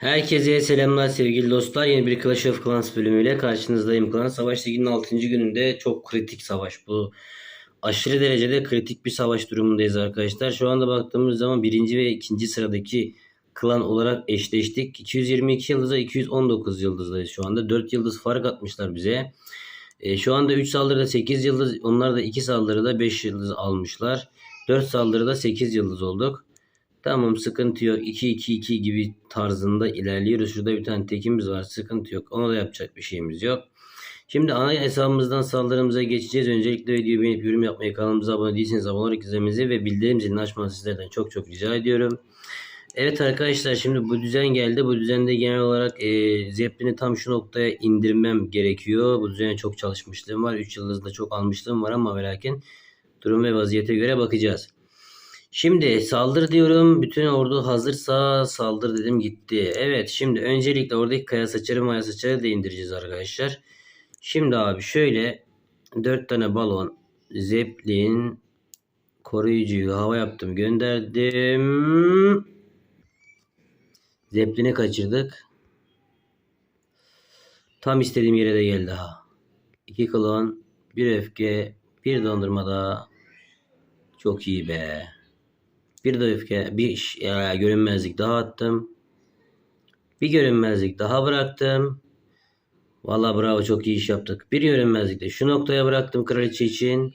Herkese selamlar sevgili dostlar. Yeni bir Clash of Clans bölümüyle karşınızdayım. Klan Savaş Ligi'nin 6. gününde çok kritik savaş bu. Aşırı derecede kritik bir savaş durumundayız arkadaşlar. Şu anda baktığımız zaman birinci ve ikinci sıradaki klan olarak eşleştik. 222 yıldıza 219 yıldızdayız şu anda. 4 yıldız fark atmışlar bize. E, şu anda 3 saldırıda 8 yıldız, onlar da 2 saldırıda 5 yıldız almışlar. 4 saldırıda 8 yıldız olduk. Tamam sıkıntı yok. 2-2-2 gibi tarzında ilerliyoruz. Şurada bir tane tekimiz var. Sıkıntı yok. Ona da yapacak bir şeyimiz yok. Şimdi ana hesabımızdan saldırımıza geçeceğiz. Öncelikle videoyu beğenip yorum yapmayı, kanalımıza abone değilseniz abone olarak izlemenizi ve bildirim zilini açmanızı sizlerden çok çok rica ediyorum. Evet arkadaşlar şimdi bu düzen geldi. Bu düzende genel olarak e, Zeppelin'i tam şu noktaya indirmem gerekiyor. Bu düzene çok çalışmışlığım var. 3 yıldızda çok almışlığım var ama ve lakin durum ve vaziyete göre bakacağız. Şimdi saldır diyorum. Bütün ordu hazırsa saldır dedim gitti. Evet şimdi öncelikle oradaki kaya saçarı maya saçarı da indireceğiz arkadaşlar. Şimdi abi şöyle 4 tane balon, zeplin, koruyucuyu hava yaptım gönderdim. Zeplin'i kaçırdık. Tam istediğim yere de geldi ha. 2 klon, bir öfke, bir dondurma daha. Çok iyi be. Bir de öfke, bir ya, görünmezlik daha attım. Bir görünmezlik daha bıraktım. Vallahi bravo çok iyi iş yaptık. Bir görünmezlik de şu noktaya bıraktım kraliçe için.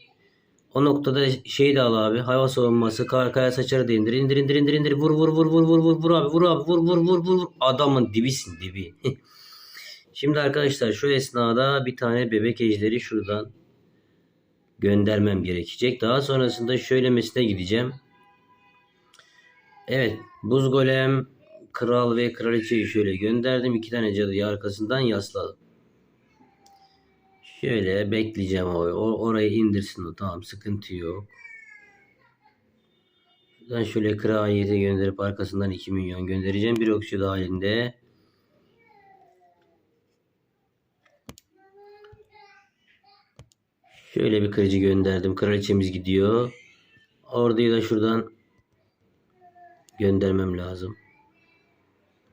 O noktada şey de al abi. Hava savunması, kar kaya saçarı da indir. İndir indir indir indir. Vur vur vur vur vur vur vur abi. Vur abi vur vur vur vur. vur. Adamın dibisin dibi. Şimdi arkadaşlar şu esnada bir tane bebek ejderi şuradan göndermem gerekecek. Daha sonrasında şöylemesine gideceğim. Evet. Buz golem, kral ve kraliçeyi şöyle gönderdim. İki tane cadıyı arkasından yasladım. Şöyle bekleyeceğim abi. O, orayı indirsin o. Tamam sıkıntı yok. Şuradan şöyle kraliyete gönderip arkasından 2 milyon göndereceğim. Bir okçu halinde. Şöyle bir kırıcı gönderdim. Kraliçemiz gidiyor. Orayı da şuradan göndermem lazım.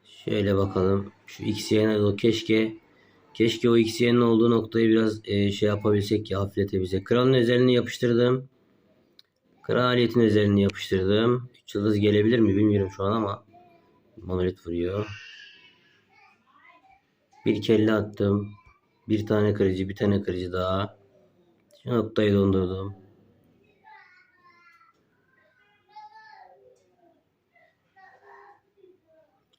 Şöyle bakalım. Şu XY'ne keşke keşke o XY'nin olduğu noktayı biraz e, şey yapabilsek ya hafifletebilsek. Kralın özelliğini yapıştırdım. Kraliyetin özelliğini yapıştırdım. 3 yıldız gelebilir mi bilmiyorum şu an ama monolit vuruyor. Bir kelle attım. Bir tane kırıcı, bir tane kırıcı daha. Şu noktayı dondurdum.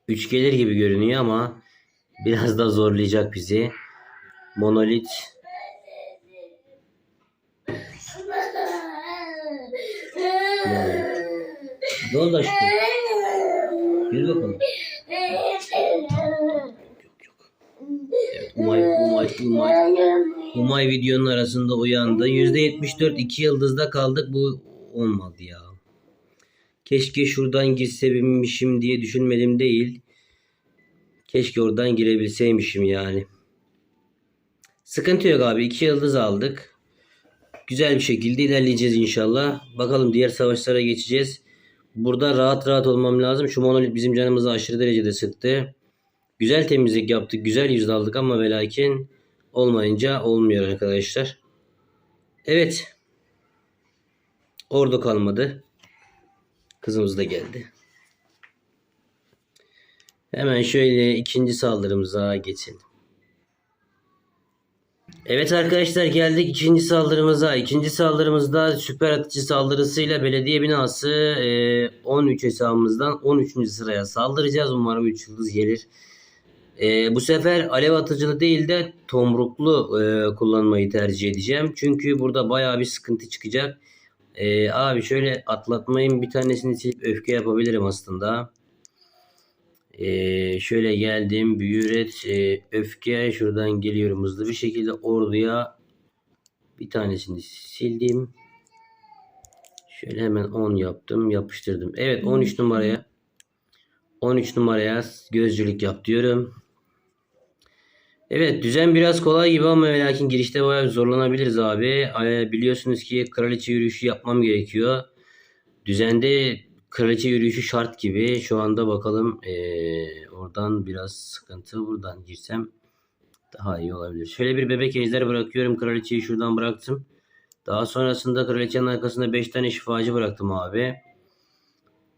Üç gelir gibi görünüyor ama biraz da zorlayacak bizi. Monolit ne oldu aşkım? Yürü bakalım. Umay, Umay, Umay. Umay videonun arasında uyandı. %74 2 yıldızda kaldık. Bu olmadı ya. Keşke şuradan girsebilmişim diye düşünmedim değil. Keşke oradan girebilseymişim yani. Sıkıntı yok abi. 2 yıldız aldık. Güzel bir şekilde ilerleyeceğiz inşallah. Bakalım diğer savaşlara geçeceğiz. Burada rahat rahat olmam lazım. Şu monolit bizim canımızı aşırı derecede sıktı. Güzel temizlik yaptık. Güzel yüz aldık ama ve lakin olmayınca olmuyor arkadaşlar. Evet. Ordu kalmadı. Kızımız da geldi. Hemen şöyle ikinci saldırımıza geçelim. Evet arkadaşlar geldik ikinci saldırımıza. İkinci saldırımızda süper atıcı saldırısıyla belediye binası e, 13 hesabımızdan 13. sıraya saldıracağız. Umarım 3 yıldız gelir. E, bu sefer alev atıcılı değil de tomruklu e, kullanmayı tercih edeceğim. Çünkü burada baya bir sıkıntı çıkacak. E, abi şöyle atlatmayın bir tanesini silip öfke yapabilirim aslında. E, şöyle geldim büyüret e, öfke şuradan geliyorum hızlı bir şekilde orduya bir tanesini sildim. Şöyle hemen 10 yaptım yapıştırdım. Evet 13 numaraya 13 numaraya gözcülük yap diyorum. Evet düzen biraz kolay gibi ama ve lakin girişte bayağı zorlanabiliriz abi. Ee, Biliyorsunuz ki kraliçe yürüyüşü yapmam gerekiyor. Düzende kraliçe yürüyüşü şart gibi. Şu anda bakalım eee, oradan biraz sıkıntı. Buradan girsem daha iyi olabilir. Şöyle bir bebek ejder bırakıyorum. Kraliçeyi şuradan bıraktım. Daha sonrasında kraliçenin arkasında 5 tane şifacı bıraktım abi.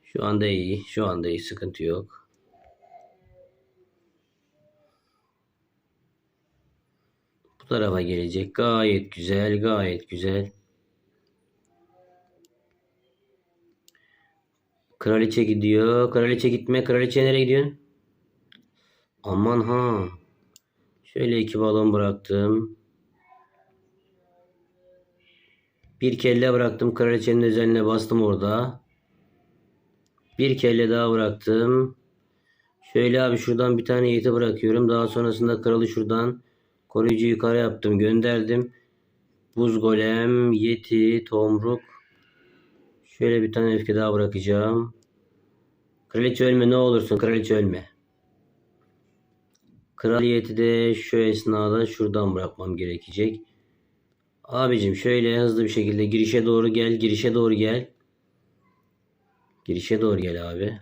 Şu anda iyi. Şu anda iyi. Sıkıntı yok. Bu tarafa gelecek. Gayet güzel. Gayet güzel. Kraliçe gidiyor. Kraliçe gitme. Kraliçe nereye gidiyorsun? Aman ha. Şöyle iki balon bıraktım. Bir kelle bıraktım. Kraliçenin özeline bastım orada. Bir kelle daha bıraktım. Şöyle abi şuradan bir tane yiğiti bırakıyorum. Daha sonrasında kralı şuradan koruyucu yukarı yaptım. Gönderdim. Buz golem, yeti, tomruk. Şöyle bir tane öfke daha bırakacağım. Kraliçe ölme ne olursun kraliçe ölme. Kraliyeti de şu esnada şuradan bırakmam gerekecek. Abicim şöyle hızlı bir şekilde girişe doğru gel. Girişe doğru gel. Girişe doğru gel abi.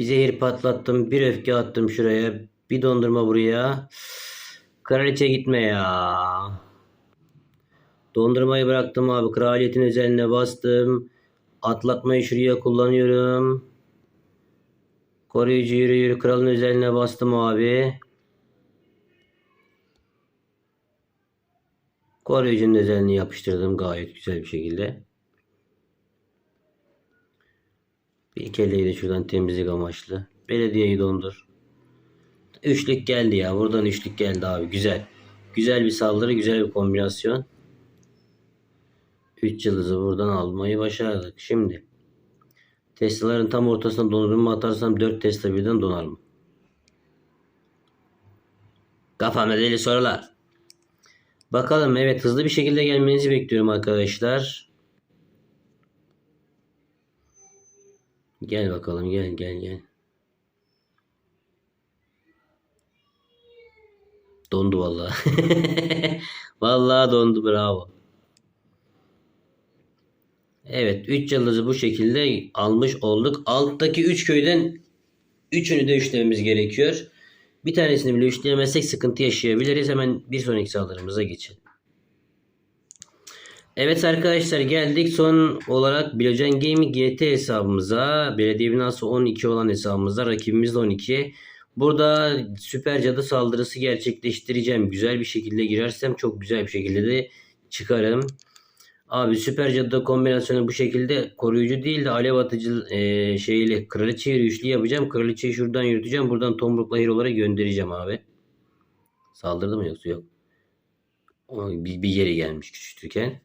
Bir zehir patlattım. Bir öfke attım şuraya. Bir dondurma buraya. Kraliçe gitme ya. Dondurmayı bıraktım abi. Kraliyetin özeline bastım. Atlatmayı şuraya kullanıyorum. Koruyucu yürü yürü kralın özeline bastım abi. Koruyucunun özelliğini yapıştırdım gayet güzel bir şekilde. Bir kelleyi de şuradan temizlik amaçlı. Belediyeyi dondur. Üçlük geldi ya. Buradan üçlük geldi abi. Güzel. Güzel bir saldırı. Güzel bir kombinasyon. 3 yıldızı buradan almayı başardık. Şimdi Tesla'ların tam ortasına dondurma atarsam 4 Tesla birden donar mı? Kafamda deli sorular. Bakalım evet hızlı bir şekilde gelmenizi bekliyorum arkadaşlar. Gel bakalım gel gel gel. Dondu vallahi. vallahi dondu bravo. Evet 3 yıldızı bu şekilde almış olduk. Alttaki 3 köyden 3'ünü de üçlememiz gerekiyor. Bir tanesini bile üçleyemezsek sıkıntı yaşayabiliriz. Hemen bir sonraki saldırımıza geçelim. Evet arkadaşlar geldik son olarak Bilocan Gaming GT hesabımıza. Belediye binası 12 olan hesabımızda rakibimiz de 12. Burada süper cadı saldırısı gerçekleştireceğim. Güzel bir şekilde girersem çok güzel bir şekilde de çıkarım. Abi süper cadı kombinasyonu bu şekilde koruyucu değil de alev atıcı e, şeyle kraliçe yürüyüşlü yapacağım. Kraliçeyi şuradan yürüteceğim. Buradan tomrukla hero'lara göndereceğim abi. Saldırdı mı yoksa yok. Bir, bir yere gelmiş küçültürken.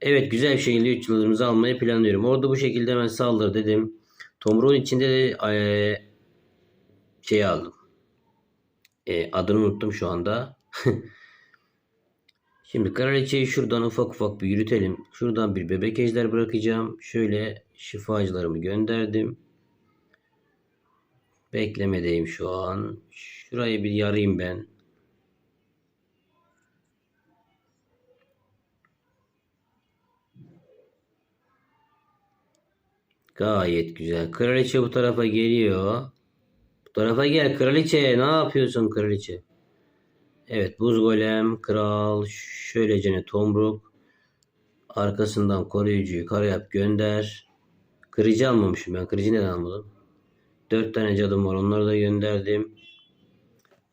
Evet güzel bir şekilde 3 yıldızımızı almayı planlıyorum. Orada bu şekilde hemen saldır dedim. Tomruğun içinde de e, şey aldım. E, adını unuttum şu anda. Şimdi kraliçeyi şuradan ufak ufak bir yürütelim. Şuradan bir bebek ejder bırakacağım. Şöyle şifacılarımı gönderdim. Beklemedeyim şu an. Şurayı bir yarayım ben. Gayet güzel. Kraliçe bu tarafa geliyor. Bu tarafa gel kraliçe. Ne yapıyorsun kraliçe? Evet buz golem, kral, şöylecene tomruk. Arkasından koruyucuyu kara yap gönder. Kırıcı almamışım ben. Kırıcı neden almadım? Dört tane cadım var. Onları da gönderdim.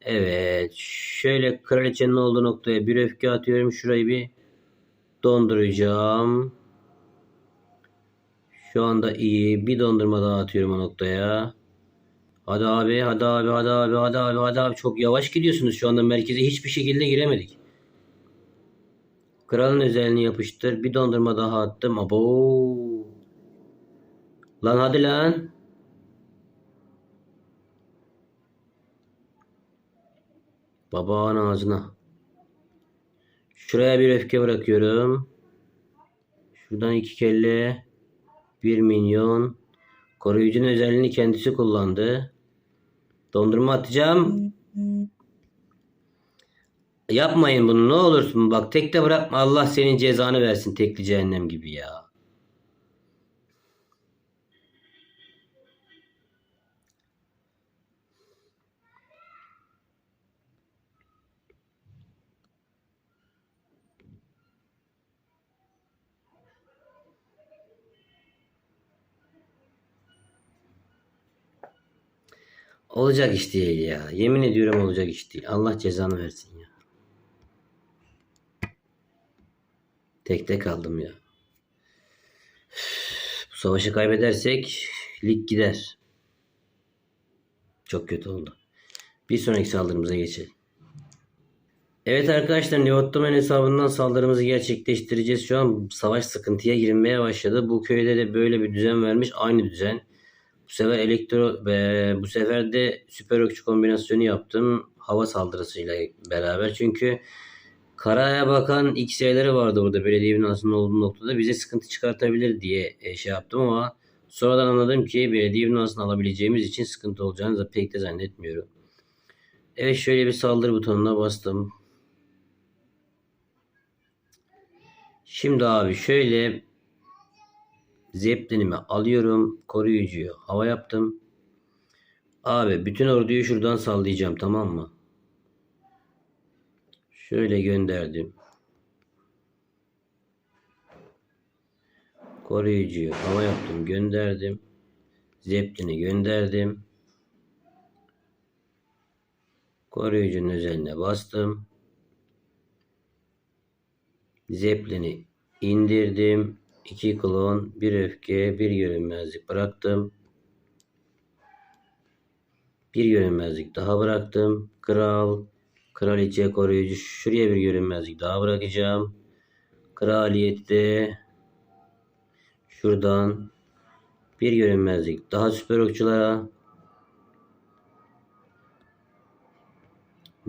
Evet. Şöyle kraliçenin olduğu noktaya bir öfke atıyorum. Şurayı bir donduracağım. Şu anda iyi. Bir dondurma daha atıyorum o noktaya. Hadi abi, hadi abi, hadi abi, hadi abi, hadi abi. Çok yavaş gidiyorsunuz. Şu anda merkeze hiçbir şekilde giremedik. Kralın özelliğini yapıştır. Bir dondurma daha attım. Abo. Lan hadi lan. Babağın ağzına. Şuraya bir öfke bırakıyorum. Şuradan iki kelle. Bir minyon. Koruyucunun özelliğini kendisi kullandı. Dondurma atacağım. Yapmayın bunu ne olursun. Bak tek de bırakma. Allah senin cezanı versin. Tekli cehennem gibi ya. Olacak iş değil ya. Yemin ediyorum olacak iş değil. Allah cezanı versin ya. Tekte kaldım ya. Bu savaşı kaybedersek lig gider. Çok kötü oldu. Bir sonraki saldırımıza geçelim. Evet arkadaşlar New Ottoman hesabından saldırımızı gerçekleştireceğiz. Şu an savaş sıkıntıya girmeye başladı. Bu köyde de böyle bir düzen vermiş. Aynı düzen. Bu sefer elektro ve bu sefer de süper okçu kombinasyonu yaptım. Hava saldırısıyla beraber. Çünkü karaya bakan X-ray'leri vardı burada belediye binasının olduğu noktada. Bize sıkıntı çıkartabilir diye e, şey yaptım ama sonradan anladım ki belediye binasını alabileceğimiz için sıkıntı olacağını da pek de zannetmiyorum. Evet şöyle bir saldırı butonuna bastım. Şimdi abi şöyle Zeppelin'imi alıyorum. Koruyucuyu hava yaptım. Abi bütün orduyu şuradan sallayacağım tamam mı? Şöyle gönderdim. Koruyucuyu hava yaptım gönderdim. Zeppelin'i gönderdim. Koruyucunun üzerine bastım. Zeppelin'i indirdim. 2 klon, 1 öfke, 1 görünmezlik bıraktım. Bir görünmezlik daha bıraktım. Kral, kraliçe, koruyucu. Şuraya bir görünmezlik daha bırakacağım. Kraliyette şuradan bir görünmezlik daha süper okçulara.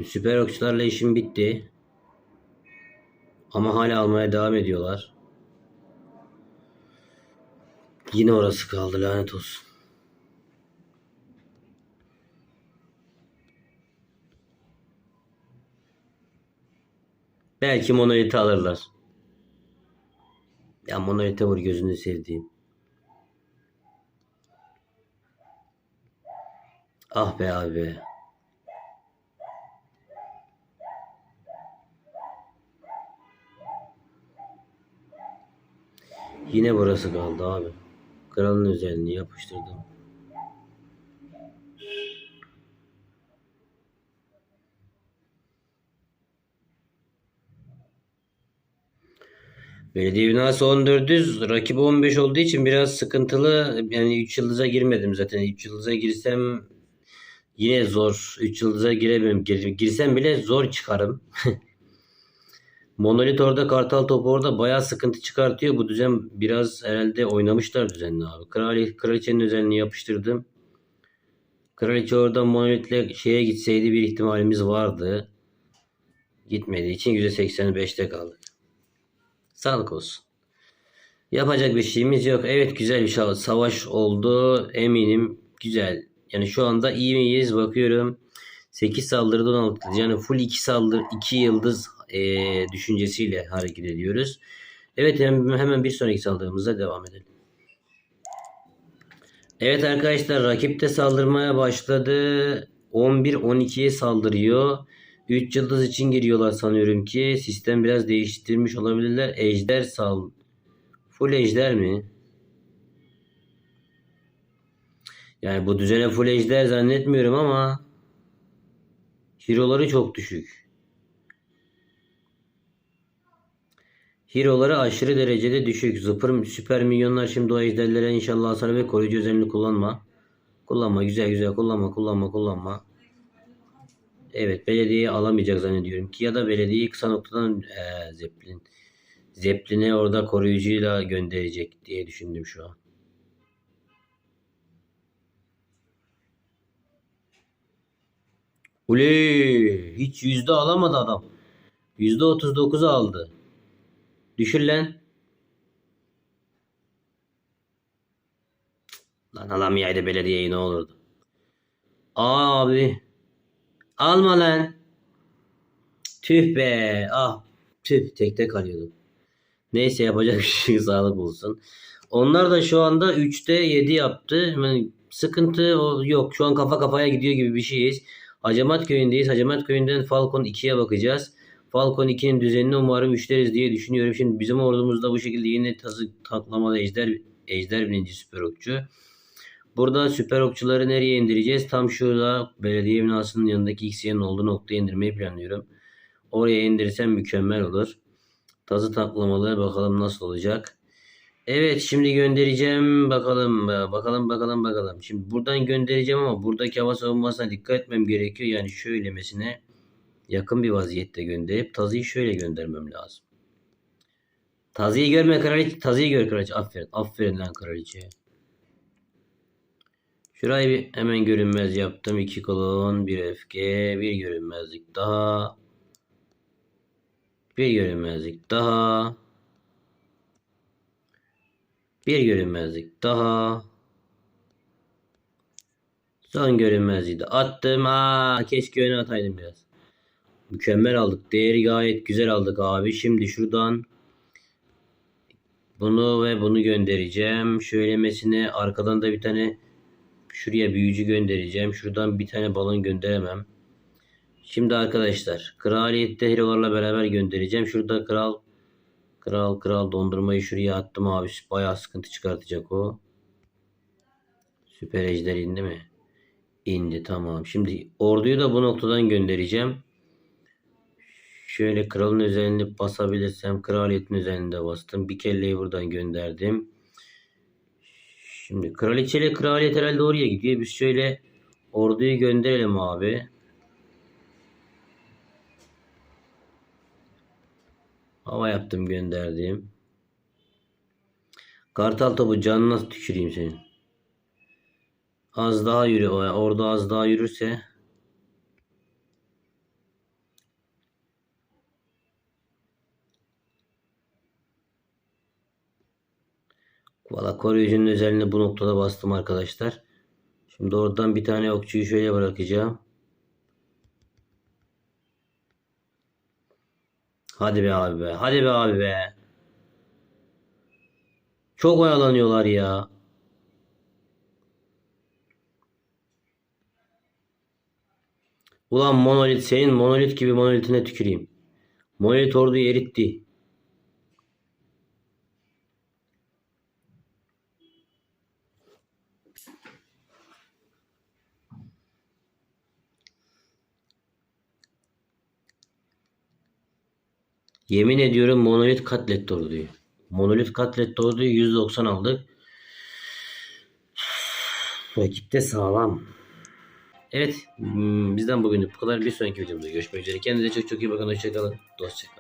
Süper okçularla işim bitti. Ama hala almaya devam ediyorlar. Yine orası kaldı lanet olsun. Belki monoliti alırlar. Ya monolite vur gözünü sevdiğim. Ah be abi. Yine burası kaldı abi. Kralın özelliğini yapıştırdım. Belediye binası 14'üz. Rakibi 15 olduğu için biraz sıkıntılı. Yani 3 yıldıza girmedim zaten. 3 yıldıza girsem yine zor. 3 yıldıza giremem. Gir- Girsem bile zor çıkarım. Monolit kartal topu orada bayağı sıkıntı çıkartıyor. Bu düzen biraz herhalde oynamışlar düzenli abi. Krali, kraliçenin özelliğini yapıştırdım. Kraliçe orada monolitle şeye gitseydi bir ihtimalimiz vardı. Gitmediği için %85'te kaldık. Sağlık olsun. Yapacak bir şeyimiz yok. Evet güzel bir savaş oldu. Eminim güzel. Yani şu anda iyi miyiz bakıyorum. 8 saldırıda 16 yani full 2 saldırı 2 yıldız eee, düşüncesiyle hareket ediyoruz. Evet hemen, bir sonraki saldırımıza devam edelim. Evet arkadaşlar rakip de saldırmaya başladı. 11-12'ye saldırıyor. 3 yıldız için giriyorlar sanıyorum ki. Sistem biraz değiştirmiş olabilirler. Ejder sal. Full ejder mi? Yani bu düzene full ejder zannetmiyorum ama Hero'ları çok düşük. Hero'ları aşırı derecede düşük. Zıpır süper milyonlar şimdi o ejderlere inşallah hasar ve koruyucu özelliğini kullanma. Kullanma güzel güzel kullanma kullanma kullanma. Evet belediyeyi alamayacak zannediyorum ki ya da belediyeyi kısa noktadan eee Zeppelin Zeppelin'i orada koruyucuyla gönderecek diye düşündüm şu an. Uley hiç yüzde alamadı adam. Yüzde otuz dokuzu aldı. Düşür lan. Lan alamayaydı belediyeyi ne olurdu. Abi. Alma lan. Tüh be. Ah. Tüh. Tekte kalıyordum. Neyse yapacak bir şey sağlık olsun. Onlar da şu anda 3'te 7 yaptı. Yani sıkıntı yok. Şu an kafa kafaya gidiyor gibi bir şeyiz. Hacamat köyündeyiz. Hacamat köyünden Falcon 2'ye bakacağız. Falcon 2'nin düzenini umarım üçleriz diye düşünüyorum. Şimdi bizim ordumuzda bu şekilde yine tazı taklamalı ejder ejder bininci süper okçu. Burada süper okçuları nereye indireceğiz? Tam şurada belediye binasının yanındaki X'yenin olduğu noktaya indirmeyi planlıyorum. Oraya indirsem mükemmel olur. Tazı taklamalı bakalım nasıl olacak. Evet şimdi göndereceğim bakalım bakalım bakalım bakalım. Şimdi buradan göndereceğim ama buradaki hava savunmasına dikkat etmem gerekiyor. Yani şöylemesine yakın bir vaziyette gönderip tazıyı şöyle göndermem lazım. Tazıyı görme kraliçe. Tazıyı gör kraliçe. Aferin. Aferin lan kraliçe. Şurayı bir hemen görünmez yaptım. 2 kolon, bir öfke, bir görünmezlik daha. Bir görünmezlik daha. Bir görünmezlik daha. Son görünmezliği de attım. Aa, keşke öne ataydım biraz. Mükemmel aldık. Değeri gayet güzel aldık abi. Şimdi şuradan bunu ve bunu göndereceğim. Şöylemesine arkadan da bir tane şuraya büyücü göndereceğim. Şuradan bir tane balon gönderemem. Şimdi arkadaşlar kraliyette herolarla beraber göndereceğim. Şurada kral kral kral dondurmayı şuraya attım abi. Bayağı sıkıntı çıkartacak o. Süper ejder indi mi? İndi tamam. Şimdi orduyu da bu noktadan göndereceğim. Şöyle kralın üzerine basabilirsem kraliyetin üzerinde bastım. Bir kelleyi buradan gönderdim. Şimdi kraliçeyle kraliyet herhalde oraya gidiyor. Biz şöyle orduyu gönderelim abi. Hava yaptım gönderdim. Kartal topu canına tüküreyim senin. Az daha yürü. Orada az daha yürürse Valla koruyucunun özelliğini bu noktada bastım arkadaşlar. Şimdi oradan bir tane okçuyu şöyle bırakacağım. Hadi be abi be. Hadi be abi be. Çok oyalanıyorlar ya. Ulan monolit senin monolit gibi monolitine tüküreyim. Monolit orduyu eritti. Yemin ediyorum monolit katletti orduyu. Monolit katletti orduyu 190 aldık. Rakip de sağlam. Evet hmm, bizden bugünlük bu kadar. Bir sonraki videomda görüşmek üzere. Kendinize çok çok iyi bakın. Hoşçakalın. Dostçakalın.